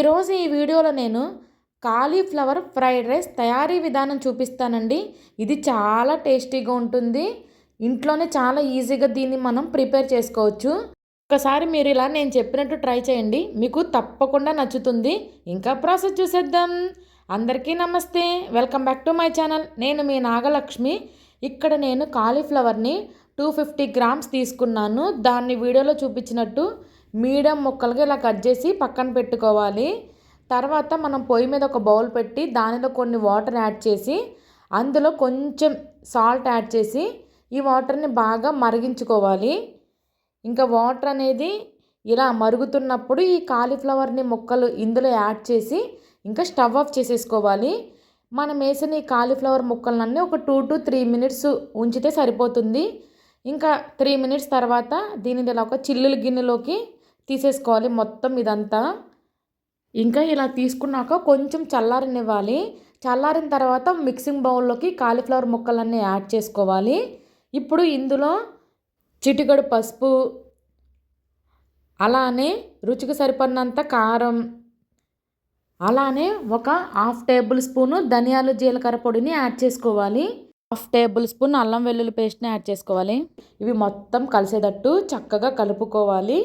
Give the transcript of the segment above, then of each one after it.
ఈరోజు ఈ వీడియోలో నేను కాలీఫ్లవర్ ఫ్రైడ్ రైస్ తయారీ విధానం చూపిస్తానండి. ఇది చాలా టేస్టీగా ఉంటుంది. ఇంట్లోనే చాలా ఈజీగా దీన్ని మనం ప్రిపేర్ చేసుకోవచ్చు. ఒకసారి మీరు ఇలా నేను చెప్పినట్టు ట్రై చేయండి. మీకు తప్పకుండా నచ్చుతుంది. ఇంకా ప్రాసెస్ చూసేద్దాం. అందరికీ నమస్తే. Welcome back to my channel. నేను మీ నాగలక్ష్మి. ఇక్కడ నేను కాలీఫ్లవర్ని టూ ఫిఫ్టీ గ్రామ్స్ తీసుకున్నాను. దాన్ని వీడియోలో చూపించినట్టు మీడియం ముక్కలుగా ఇలా కట్ చేసి పక్కన పెట్టుకోవాలి. తర్వాత మనం పొయ్యి మీద ఒక బౌల్ పెట్టి దానిలో కొన్ని వాటర్ యాడ్ చేసి అందులో కొంచెం సాల్ట్ యాడ్ చేసి ఈ వాటర్ని బాగా మరిగించుకోవాలి. ఇంకా వాటర్ అనేది ఇలా మరుగుతున్నప్పుడు ఈ కాలీఫ్లవర్ని ముక్కలు ఇందులో యాడ్ చేసి ఇంకా స్టవ్ ఆఫ్ చేసేసుకోవాలి. మనం వేసిన ఈ కాలీఫ్లవర్ ముక్కలన్నీ ఒక టూ టు త్రీ మినిట్స్ ఉంచితే సరిపోతుంది. ఇంకా త్రీ మినిట్స్ తర్వాత దీనిని ఇలా ఒక చిల్లుల గిన్నెలోకి తీసేసుకోవాలి. మొత్తం ఇదంతా ఇంకా ఇలా తీసుకున్నాక కొంచెం చల్లారనివ్వాలి. చల్లారిన తర్వాత మిక్సింగ్ బౌల్లోకి కాలీఫ్లవర్ ముక్కలన్నీ యాడ్ చేసుకోవాలి. ఇప్పుడు ఇందులో చిటికడు పసుపు అలానే రుచికి సరిపడినంత కారం అలానే ఒక హాఫ్ టేబుల్ స్పూను ధనియాలు జీలకర్ర పొడిని యాడ్ చేసుకోవాలి. హాఫ్ టేబుల్ స్పూన్ అల్లం వెల్లుల్లి పేస్ట్ని యాడ్ చేసుకోవాలి. ఇవి మొత్తం కలిసేటట్టు చక్కగా కలుపుకోవాలి.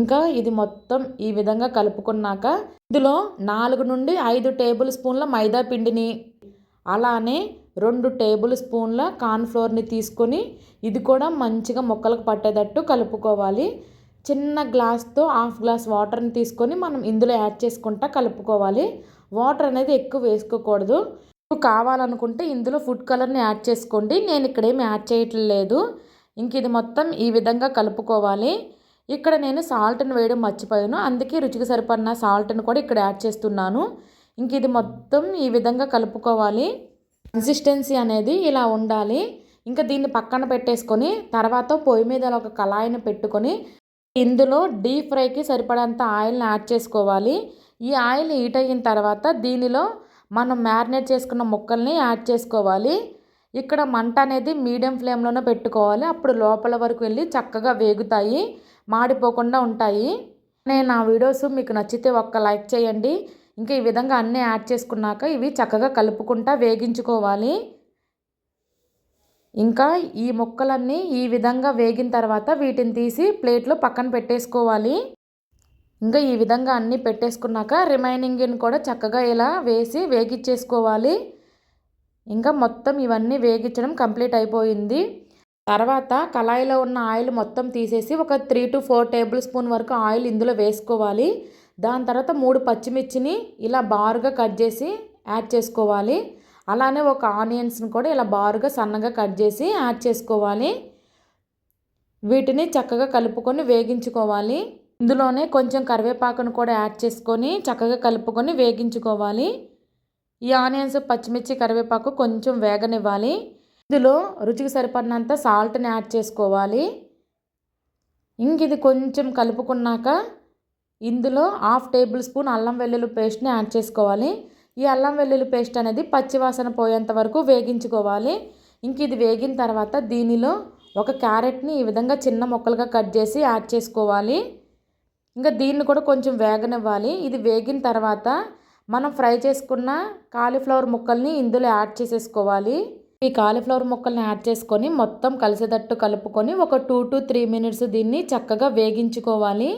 ఇంకా ఇది మొత్తం ఈ విధంగా కలుపుకున్నాక ఇందులో నాలుగు నుండి ఐదు టేబుల్ స్పూన్ల మైదా పిండిని అలానే రెండు టేబుల్ స్పూన్ల కార్న్ఫ్లోర్ని తీసుకొని ఇది కూడా మంచిగా మొక్కలకు పట్టేటట్టు కలుపుకోవాలి. చిన్న గ్లాస్తో హాఫ్ గ్లాస్ వాటర్ని తీసుకొని మనం ఇందులో యాడ్ చేసుకుంటా కలుపుకోవాలి. వాటర్ అనేది ఎక్కువ వేసుకోకూడదు. కావాలనుకుంటే ఇందులో ఫుడ్ కలర్ని యాడ్ చేసుకోండి. నేను ఇక్కడ ఏమి యాడ్ చేయట్లేదు. ఇంక ఇది మొత్తం ఈ విధంగా కలుపుకోవాలి. ఇక్కడ నేను సాల్ట్ని వేయడం మర్చిపోయాను. అందుకే రుచికి సరిపడిన సాల్ట్ని కూడా ఇక్కడ యాడ్ చేస్తున్నాను. ఇంక ఇది మొత్తం ఈ విధంగా కలుపుకోవాలి. కన్సిస్టెన్సీ అనేది ఇలా ఉండాలి. ఇంకా దీన్ని పక్కన పెట్టేసుకొని తర్వాత పొయ్యి మీద ఒక కళాయిని పెట్టుకొని ఇందులో డీప్ ఫ్రైకి సరిపడంత ఆయిల్ని యాడ్ చేసుకోవాలి. ఈ ఆయిల్ హీట్ అయిన తర్వాత దీనిలో మనం మ్యారినేట్ చేసుకున్న ముక్కల్ని యాడ్ చేసుకోవాలి. ఇక్కడ మంట అనేది మీడియం ఫ్లేమ్లోనే పెట్టుకోవాలి. అప్పుడు లోపల వరకు వెళ్ళి చక్కగా వేగుతాయి మాడిపోకుండా ఉంటాయి. నేను ఆ వీడియోస్ మీకు నచ్చితే ఒక్క లైక్ చేయండి. ఇంకా ఈ విధంగా అన్నీ యాడ్ చేసుకున్నాక ఇవి చక్కగా కలుపుకుంటా వేగించుకోవాలి. ఇంకా ఈ ముక్కలన్నీ ఈ విధంగా వేగిన తర్వాత వీటిని తీసి ప్లేట్లో పక్కన పెట్టేసుకోవాలి. ఇంకా ఈ విధంగా అన్నీ పెట్టేసుకున్నాక రిమైనింగ్ని కూడా చక్కగా ఇలా వేసి వేగిచ్చేసుకోవాలి. ఇంకా మొత్తం ఇవన్నీ వేగించడం కంప్లీట్ అయిపోయింది. తర్వాత కళాయిలో ఉన్న ఆయిల్ మొత్తం తీసేసి ఒక three two four table spoon వరకు ఆయిల్ ఇందులో వేసుకోవాలి. దాని తర్వాత మూడు పచ్చిమిర్చిని ఇలా బారుగా కట్ చేసి యాడ్ చేసుకోవాలి. అలానే ఒక ఆనియన్స్ని కూడా ఇలా బారుగా సన్నగా కట్ చేసి యాడ్ చేసుకోవాలి. వీటిని చక్కగా కలుపుకొని వేగించుకోవాలి. ఇందులోనే కొంచెం కరివేపాకును కూడా యాడ్ చేసుకొని చక్కగా కలుపుకొని వేగించుకోవాలి. ఈ ఆనియన్స్ పచ్చిమిర్చి కరివేపాకు కొంచెం వేగనివ్వాలి. ఇందులో రుచికి సరిపడినంత సాల్ట్ని యాడ్ చేసుకోవాలి. ఇంక ఇది కొంచెం కలుపుకున్నాక ఇందులో హాఫ్ టేబుల్ స్పూన్ అల్లం వెల్లుల్లి పేస్ట్ని యాడ్ చేసుకోవాలి. ఈ అల్లం వెల్లుల్లి పేస్ట్ అనేది పచ్చివాసన పోయేంత వరకు వేగించుకోవాలి. ఇంక ఇది వేగిన తర్వాత దీనిలో ఒక క్యారెట్ని ఈ విధంగా చిన్న ముక్కలుగా కట్ చేసి యాడ్ చేసుకోవాలి. ఇంకా దీన్ని కూడా కొంచెం వేగనివ్వాలి. ఇది వేగిన తర్వాత మనం ఫ్రై చేసుకున్న కాలీఫ్లవర్ ముక్కల్ని ఇందులో యాడ్ చేసేసుకోవాలి. ఈ కాలీఫ్లవర్ ముక్కల్ని యాడ్ చేసుకొని మొత్తం కలిసేటట్టు కలుపుకొని ఒక టూ టు త్రీ మినిట్స్ దీన్ని చక్కగా వేగించుకోవాలి.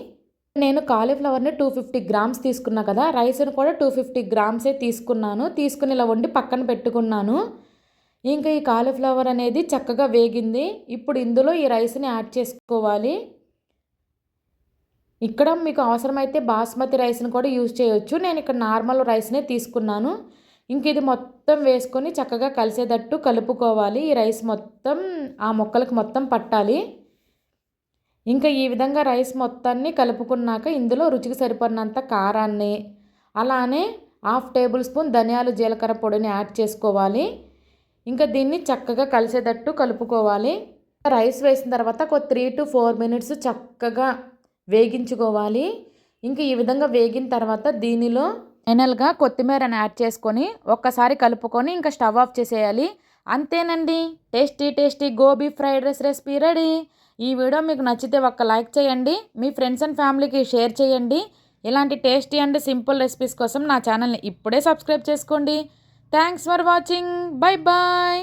నేను కాలీఫ్లవర్ని టూ ఫిఫ్టీ గ్రామ్స్ తీసుకున్నా కదా రైస్ని కూడా టూ ఫిఫ్టీ గ్రామ్సే తీసుకున్నాను. తీసుకుని ఇలా వండి పక్కన పెట్టుకున్నాను. ఇంకా ఈ కాలీఫ్లవర్ అనేది చక్కగా వేగింది. ఇప్పుడు ఇందులో ఈ రైస్ని యాడ్ చేసుకోవాలి. ఇక్కడ మీకు అవసరమైతే బాస్మతి రైస్ని కూడా యూజ్ చేయొచ్చు. నేను ఇక్కడ నార్మల్ రైస్నే తీసుకున్నాను. ఇంక ఇది మొత్తం వేసుకొని చక్కగా కలిసేటట్టు కలుపుకోవాలి. ఈ రైస్ మొత్తం ఆ మొక్కలకు మొత్తం పట్టాలి. ఇంకా ఈ విధంగా రైస్ మొత్తాన్ని కలుపుకున్నాక ఇందులో రుచికి సరిపడినంత కారాన్ని అలానే హాఫ్ టేబుల్ స్పూన్ ధనియాలు జీలకర్ర పొడిని యాడ్ చేసుకోవాలి. ఇంకా దీన్ని చక్కగా కలిసేటట్టు కలుపుకోవాలి. రైస్ వేసిన తర్వాత ఒక త్రీ టు ఫోర్ మినిట్స్ చక్కగా వేగించుకోవాలి. ఇంకా ఈ విధంగా వేగిన తర్వాత దీనిలో ఫైనల్గా కొత్తిమీరని యాడ్ చేసుకొని ఒక్కసారి కలుపుకొని ఇంకా స్టవ్ ఆఫ్ చేసేయాలి. అంతేనండి. Tasty tasty gobi fried rice recipe ready. ఈ వీడియో మీకు నచ్చితే ఒక్క లైక్ చేయండి. మీ ఫ్రెండ్స్ అండ్ ఫ్యామిలీకి షేర్ చేయండి. ఇలాంటి టేస్టీ అండ్ సింపుల్ రెసిపీస్ కోసం నా ఛానల్ని ఇప్పుడే సబ్స్క్రైబ్ చేసుకోండి. Thanks for watching. Bye bye.